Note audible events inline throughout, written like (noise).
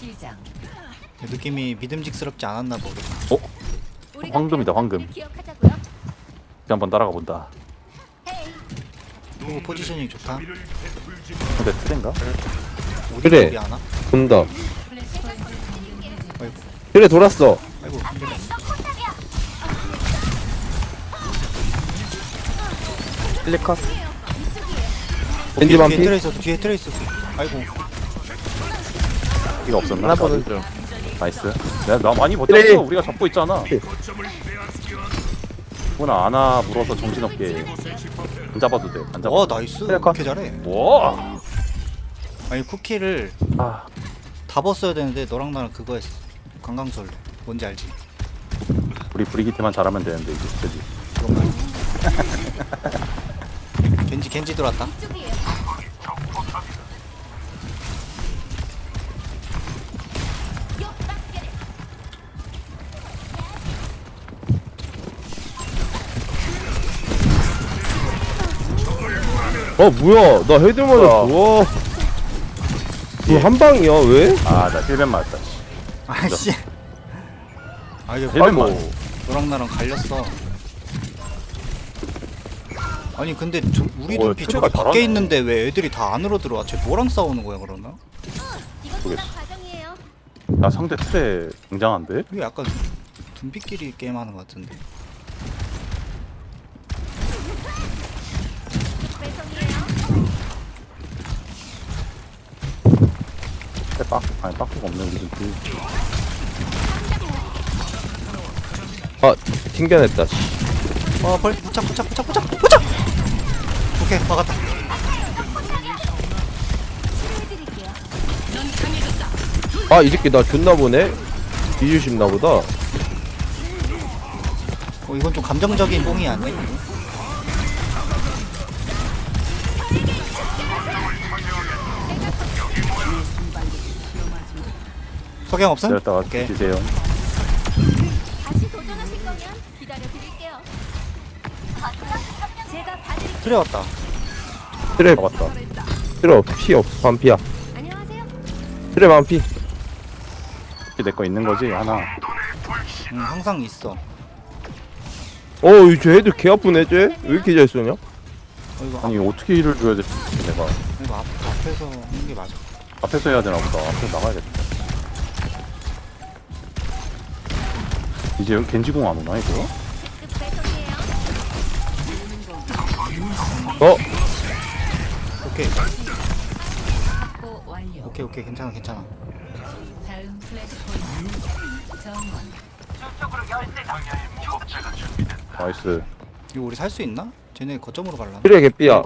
시작. 느낌이 믿음직스럽지 않았나 모르겠어. 우리가 황금이다, 황금. 기억하자고요. 이제 한번 따라가 본다. 그리고 포지셔닝 좋다. 근데 트렌가? 그래. 쪽이 하나? 아이고, 그래 돌았어. 아이고. 클릭컷. 겐지 뒤에, 뒤에 반피. 트레이서, 뒤에 트레이서. 아이고. 이거 없었나? 하나 보는 중. 나이스. 내가 나 많이 그래. 버텼어. 우리가 잡고 있잖아. 그래. 뭐나 안아 물어서 정신없게 안 잡아도 돼. 안 잡아. 와, 나이스. 그래, 이렇게 잘해. 와. 아니, 쿠키를 아, 다 벗어야 되는데 너랑 나랑 그거 했어. 관광설레. 뭔지 알지? 우리 브리기테만 잘하면 되는데 이제 그지. (laughs) 겐지, 겐지 들어왔다. 어 뭐야? 나 헤드 맞았어. 와. 그한 방이야 왜? 아나 힐벤 맞았다. 씨. 아이씨. 아, 이게 힐벤 아이고. 맞. 너랑 나랑 갈렸어. 아니 근데 저, 우리 어, 트레가 저기 밖에 잘하네. 있는데 왜 애들이 다 안으로 들어와? 쟤 뭐랑 싸우는 거야? 이것도 다 과정이에요. 나 상대 트레 굉장한데? 이게 약간 둠피끼리 게임하는 것 같은데. 배송이에요. 트레 빡 아니 빡구가 없네 우리 좀. 아 튕겨냈다. 씨. 어, 벌 부착 부착 부착 부착 부착. 오케이 막았다. 치료해드릴게요. 아이 새끼 나 존나 보네. 뒤주심나 보다. 어 이건 좀 감정적인 뽕이 아니야? 석양 없음? 내렸다가 오케이. 주세요. 다시 도전하실 거면 기다려 드릴게요. 제가 봐드릴게요. 트레 왔다. 트랩 잡았다. 트랩 피 없어 반피야. 안녕하세요. 트랩 반피. 내거 있는 거지 하나. 응 항상 있어. 어이쟤 헤드 개 아프네 쟤. 왜 이렇게 잘 쏘냐? 어 이거 아니 어떻게 힐을 줘야 돼? 내가 이거 앞, 앞에서 하는 게 맞아. 앞에서 해야 되나 보다. 앞에서 나가야겠다. 이제 여기 겐지공 안 오나 이거? 어 오케이. 오케이 오케이 괜찮아 괜찮아. 나이스. 이거 우리 살 수 있나? 쟤네 거점으로 갈라나? 트랩 개삐야.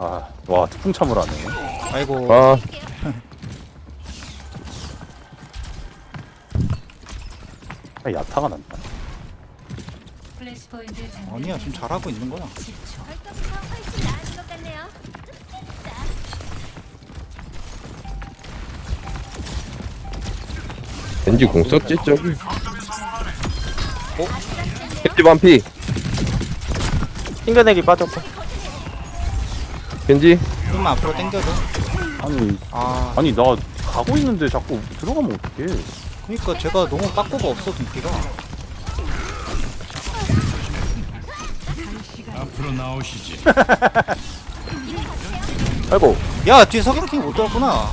아, 와 특풍 참을 하네. 아이고 아 (laughs) 아, 야타가 난다. 아니야 지금 잘하고 있는 거야. 10초. 벌써부터 훨씬 나은 것 같네요. 겐지 공 썼지 저기. 어? 겐지 반피. 튕겨내기 빠졌고 겐지. 좀만 앞으로 당겨줘. 아니, 아 아니 나 가고 있는데 자꾸 들어가면 어떡해? 그니까 제가 너무 빠꾸가 없어 둠피가. 앞으로 나오시지. (laughs) 아이고 야 뒤에 석양킹 못 들었구나.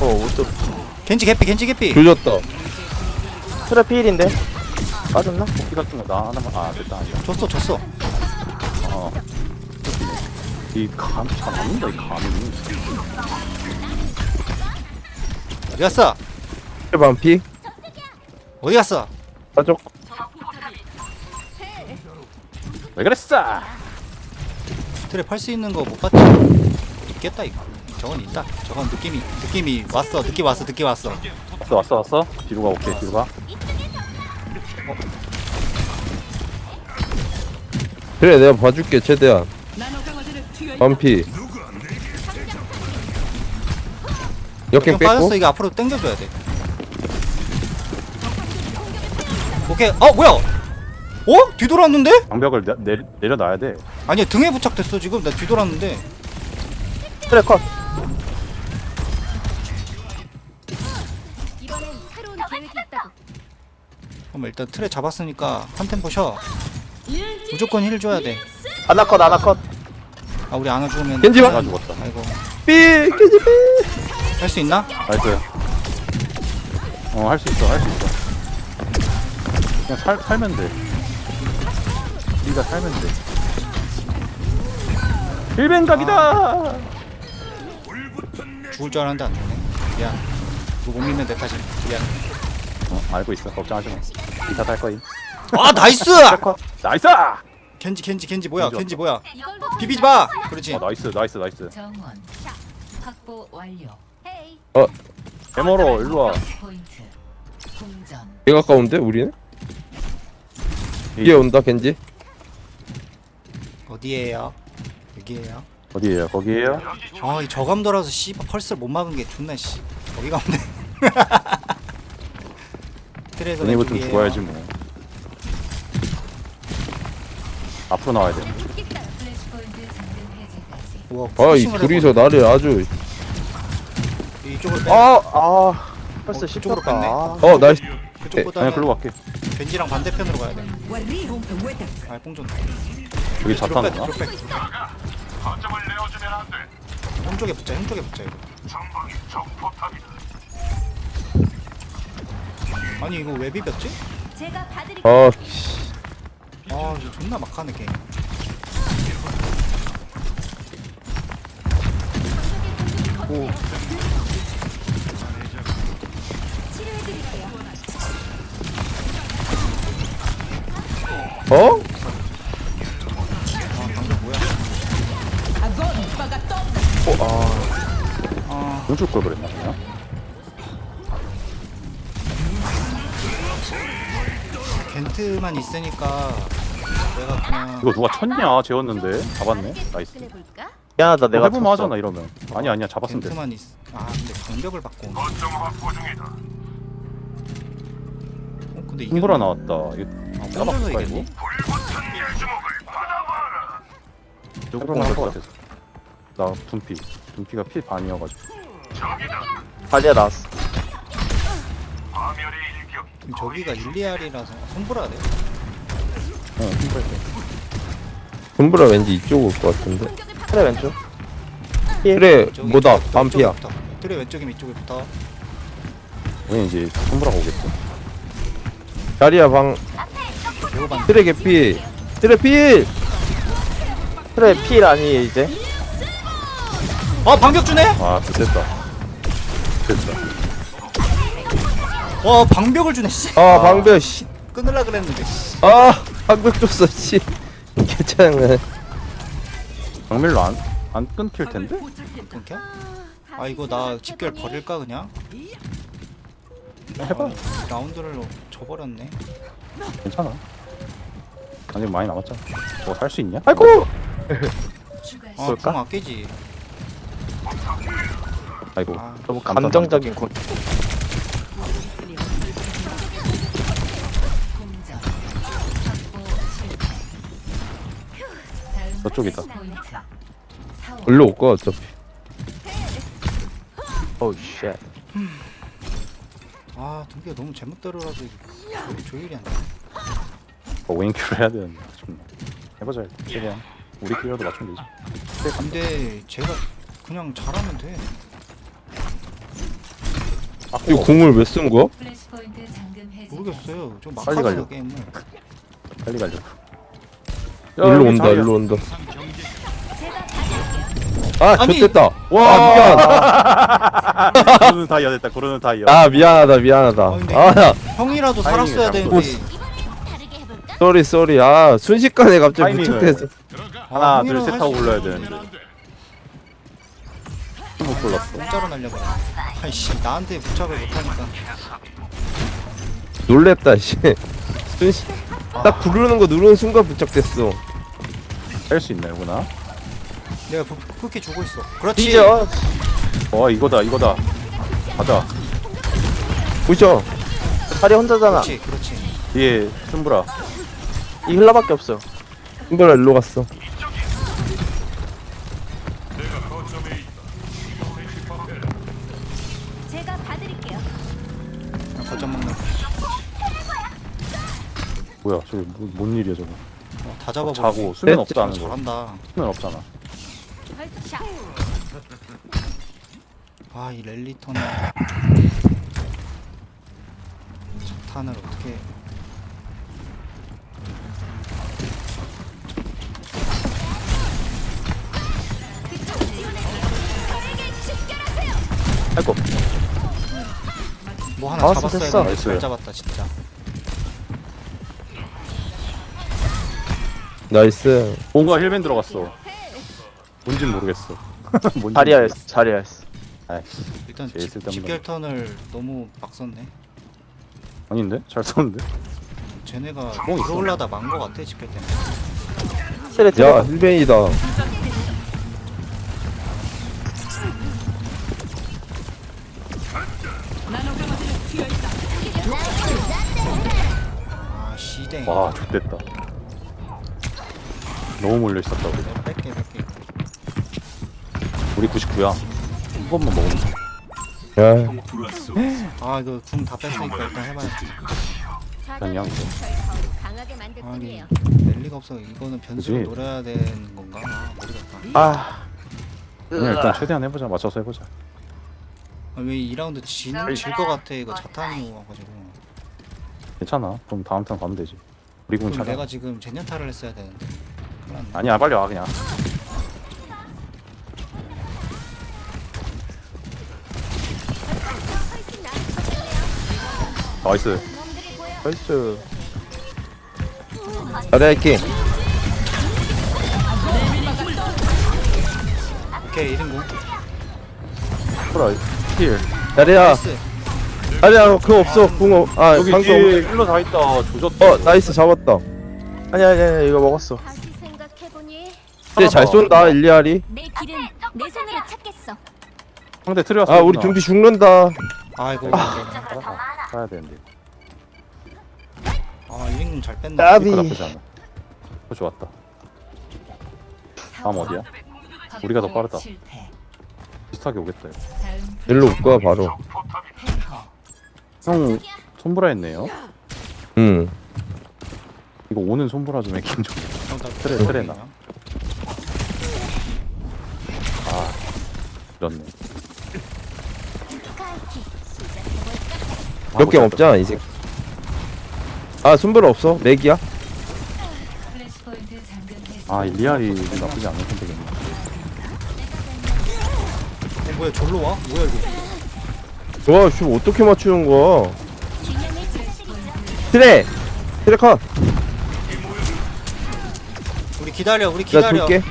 어못 겐지 개피 겐지 개피. 조졌다. 트랩 피일인데 빠졌나? 피 같은 거 나 하나만 아 됐다 아니야. 졌어 졌어. 어. 이 감이 잘 안는다 이 감이. 트랩 반피. 어디 갔어? 빠졌. 왜 그랬어? 트랩 할수 있는 거 못 봤지? 있겠다 이거. 저건 있다. 저건 느낌이 느낌이 왔어. 느낌 왔어. 느낌 왔어. 왔어 왔어 왔어. 뒤로 가 오케이 뒤로 가. 그래 내가 봐줄게 최대한. 반피. 역행 좀 빠졌어. 뺐고. 이거 앞으로 당겨줘야 돼. 오케이. 어 뭐야? 어? 뒤돌았는데? 장벽을 내, 내, 내려놔야 돼. 아니야 등에 부착됐어 지금. 나 뒤돌았는데. 트레 컷 이번엔 새로운 계획이 있다고. 그럼 일단 틀에 잡았으니까 한 템포 쉬어 무조건 힐 줘야 돼아 아나 컷 아나 컷 우리 안아 죽으면 겐지 와. 내가 죽었다 아이고 삐 겐지 삐 할 수 있나? 나이스 어할 수 있어 할 수 있어 그냥 살, 살면 돼. 우리가 살면 돼. 일벤각이다! 죽을 줄 알았는데 안 죽네. 미안. 이거 못 믿는 내 탓임 미안. 어, 알고 있어. 걱정하지 마. 이타 탈 거임. 아 나이스! (laughs) 나이스! 겐지 겐지 겐지 뭐야? 겐지 겐지 뭐야? 이걸로 비비지 마! 그렇지. 어 나이스 나이스 나이스. 정원. 확보 완료. 헤이. 에머로 일로 와. 포인트. 궁전. 개 가까운데 우리는? 뒤에 온다 겐지. 어디에요? 여기에요? 어디에요? 거기에요? 아이 저감도라서 씨발 펄스를 못 막은 게 존나 씨 어이가 없네. 그래서 은희고 좀 왼쪽이에요. 죽어야지 뭐. 앞으로 나와야 돼. 죽겠어요. 플래시 포인트 잠금 해제까지 우와, 아이 푸싱을 둘이서. 나를 아주. 이쪽으로 빼. 아 아. 벌써 어, 그쪽으로. 아, 어 나이스. 그쪽보다는 그냥 글로 갈게 겐지랑 반대편으로 가야 돼. 아, 뽕좀. 여기 자탄 뒤로 오나? 빼, 뒤로 빼. 형 쪽에 붙자, 형 쪽에 붙자 이거. 아니 이거 왜 비볐지? 제가 봐드릴게요. 아 씨. 아 이거 존나 막하네 게임. 어? 아 뭐야? 아, 공줄 걸 그랬나 그냥? 겐트만 있으니까 내가 그냥 이거 누가 쳤냐 재웠는데 잡았네 나이스? 미안하다 내가 해보면 졌어. 하잖아 이러면 아니 아니야 잡았으면 돼 겐트만 있. 아 근데 공격을 받고. 오네. 어 근데 이게 승부라 나왔다. 이거 아, 까먹을까. 이거? 것 같아서. 나 둔피. 둔피가 피 반이어가지고. 발리아 나왔어. 지금 저기가 일리알이라서 손보라 돼. 어 승부할 때 손브라 왠지 이쪽 올 것 같은데. 트레 왼쪽. 그래 뭐다? 이쪽에, 반피야. 붙어. 트레 왼쪽이면 이쪽에 붙어. 우리 이제 승부라고 오겠지 자리야 방. 트레 개피 트레 필 트레 필 아니 이제 어 방벽 주네? 아 됐다 됐다 와 방벽을 주네. 씨. 아 방벽 씨. 끊으려 그랬는데. 씨. 아 방벽 줬어 씨 (laughs) 괜찮네 정밀로 안, 안 끊길 텐데? 끊겨? 아 이거 나 집결 버릴까 그냥? 해봐 아, 라운드를 줘버렸네. 괜찮아 아직 많이 남았잖아 뭐살수 있냐? 아이고 아 볼까? 궁 아끼지. 아이고 아, 너무 감정적인 군 다음 저쪽이다. 일로 올 거야 어차피 오우 쉣 아 등기가 너무 제멋대로라서 이게 조율이 안 돼. 어, 웨인큐를 해야 되는데 좀 해보자 최대한 우리끼리라도 맞추면 되지 근데 제가 그냥 잘하면 돼. 아, 이거 궁을 왜 쓴 거야? 플래시 포인트 잠금 해제 모르겠어요. 좀 빨리 가려고. 게임을. 빨리 가려 일로 온다 일로 온다. 아 아니. 좋됐다 와. 아 미안하다 고르는 다이아 됐다 고르는 다이아 아 미안하다 미안하다 아, 근데 아 형이라도 살았어야 되는데. 다르게 해볼까? 쏘리 쏘리 아 순식간에 갑자기 타이밍을. 무척돼서 하나 둘셋할 하고 수 불러야. 되는데 못 불렀어 공짜로 날려버려. 아이씨 나한테 부착을 못하니까. 놀랬다 씨 순식 딱 부르는 거 누르는 순간 부착됐어 뺄 수 있나 이구나 내가 부, 쿠키 주고 있어. 그렇지. 뒤져 어 이거다 이거다. 가자. 보셔 다리 혼자잖아. 그렇지, 그렇지. 뒤에 승부라. 이 힐러밖에 없어. 손브라 일로 갔어. 제가 봐드릴게요. 거점 먹는 거. 뭐야 저기 뭐, 뭔 일이야 저거? 어, 다 잡아버리지 자고 수면 네, 없다는 거. 잘한다. 수면 없잖아 벌써 샷. 아이 랠리턴을 자탄을 어떻게 아이고 뭐 하나 나왔어, 잡았어야 됐어. 되는데 잘. 잡았다 진짜 나이스 뭔가 힐맨 들어갔어 뭔진 모르겠어. (laughs) 뭔진 자리야였어 자리야였어. 아이씨 일단 제일 집, 쓸데없는 집결턴을 너무 막 썼네. 아닌데? 잘 썼는데? 쟤네가 뭐 있어? 들어올라다 만거 같아 집결턴. 트레 트레 야 힐벤이다. 아 시댕. 와 좋됐다. 너무 몰려 있었다 우리 내가 뺄게 뺄게 우리 99야. 한 번만 먹으면 돼. 야. 아 이거 궁 다 뺐으니까 일단 해봐야지 그냥 강하게 만들 아니 뿐이에요. 랠리가 없어. 이거는 그지? 노려야 되는 건가? 아, 모르겠다. 아. 그냥 일단 최대한 해보자. 맞춰서 해보자. 아, 왜 2라운드 질거 같아. 이거 자탄이 와가지고. 괜찮아. 그럼 다음 턴 가면 되지. 우리 군 그럼 차례 내가 지금 제냐타를 했어야 되는데. 큰일 났네. 아니야 빨리 와 그냥 나이스. 나이스. 자리 할게 오케이 1인공 프라 힐. 자리야. 나이스. 자리야 그거 없어. 궁아 여기 방금 뒤에 힐러 다 있다. 조졌다. 어 나이스 잡았다. 아니 아니 아니 이거 먹었어. 다시 생각해보니 근데 잘 쏜다 일리아리. 내 길은 내 손으로 찾겠어. 상대 트레 왔어 아 우리 둥기 죽는다. 아이고 가야 되는데 아 1인공 잘 뺐나 까비. 그 나쁘지 않아 어 좋았다 다음 어디야? 우리가 더 빠르다. 비슷하게 오겠다 이거 일로 올 거야 바로. 형 손브라 했네요 응 이거 오는 손브라 좀 해긴 좀 트레, 트레나. 이렇네 몇 개 없잖아 이제 아 손불 없어? 해제. 아 일리아리 나쁘지 않은 선택이네. 어 뭐야 절로 와? 뭐야 이거? 와 씨, 어떻게 맞추는 거야. 트레! 트레 컷나 우리 기다려 우리 기다려. 돌게.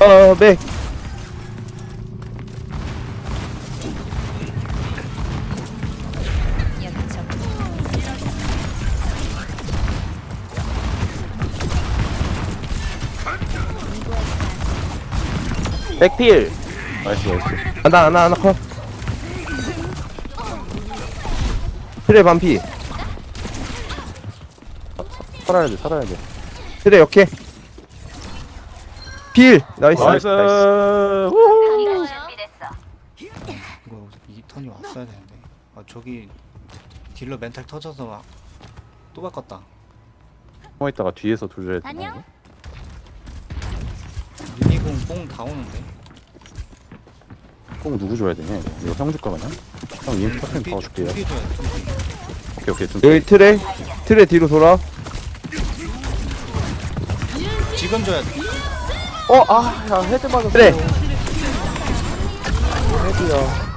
아맥 백필. 나이스 나이스. 하나 하나 하나. 컷 트레 반피. 살아야 돼 살아야 돼. 트레 역해. 필. 나이스. 나이스. 우후. 이거 이 턴이 왔어야 되는데. 아 저기 딜러 멘탈 터져서 막 또 바꿨다. 숨어 있다가 뒤에서 조져야 되나 안녕? 120 뽕다 오는데? 꼭 누구 줘야 되냐 이거? 이거 형 줄까 그냥? 형 EMP 터트리면 더 줄게요. 두개 줘야 돼. 오케이 오케이 좀 여기 트레? 트레 뒤로 돌아. 지금 줘야 돼. 어아야 헤드 맞았어 트레. 헤드야.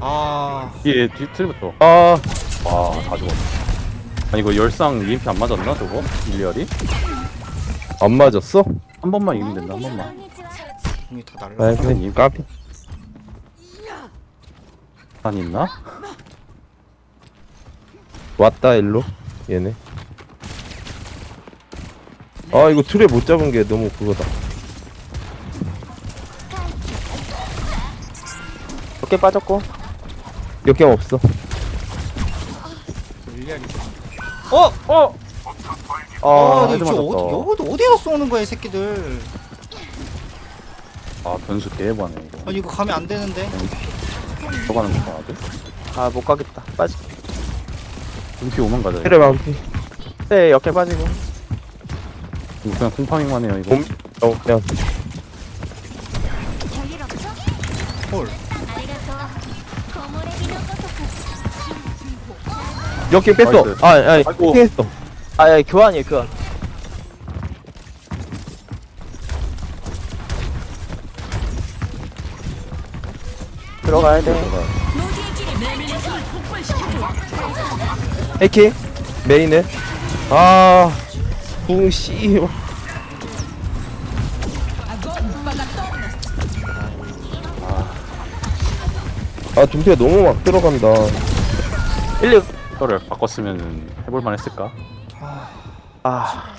아. 뒤에 뒤 틀부터. 아. 와다 죽었네. 아니 이거 열상 EMP 안 맞았나 저거? 일리얼이? 안 맞았어? 한 번만 이기면 된다 한 번만 공이 다 날라 아 그래 까비 산 있나? 왔다 일로 얘네 아 이거 트레 못 잡은 게 너무 그거다 몇개 빠졌고 역경 없어 일리알이 어! 어! 아 아, 헤드 근데 저 맞았다. 어디, 여기도 어디서 쏘는 거야, 이 새끼들. 아 변수 개해봐네 이거 아니, 이거 가면 안 되는데. 들어가는 거 봐야 돼? 아 못 가겠다 빠지 눈피 오만 가자. 트레 마운티 네 역행 빠지고 이거 그냥 쿵팡잉만 해요, 이거. 봄 어, 그냥 고토쿠 역행 뺐어 나이스. 아 아니 아이고. 했어 아야 교환이에요 교환 들어가야 돼. 해킹 메인에 아 붕씨. 아 dum피가 너무 막 들어간다. 1, 2 이거를 바꿨으면 해볼만 했을까? 아.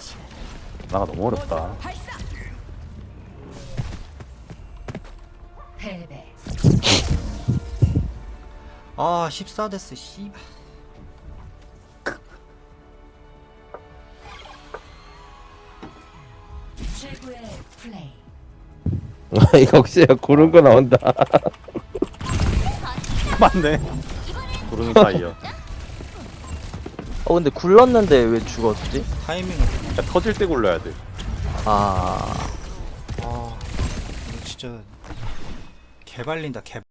나가 너무 어렵다. 아 14데스 씨발 최고의 플레이. 아 (laughs) 이거 혹시 고른 거 나온다 (laughs) 맞네. 구름이 파이어. 어 근데 굴렀는데 왜 죽었지? 타이밍을 야, 터질 때 굴러야 돼. 아 아 이거 진짜 개발린다 개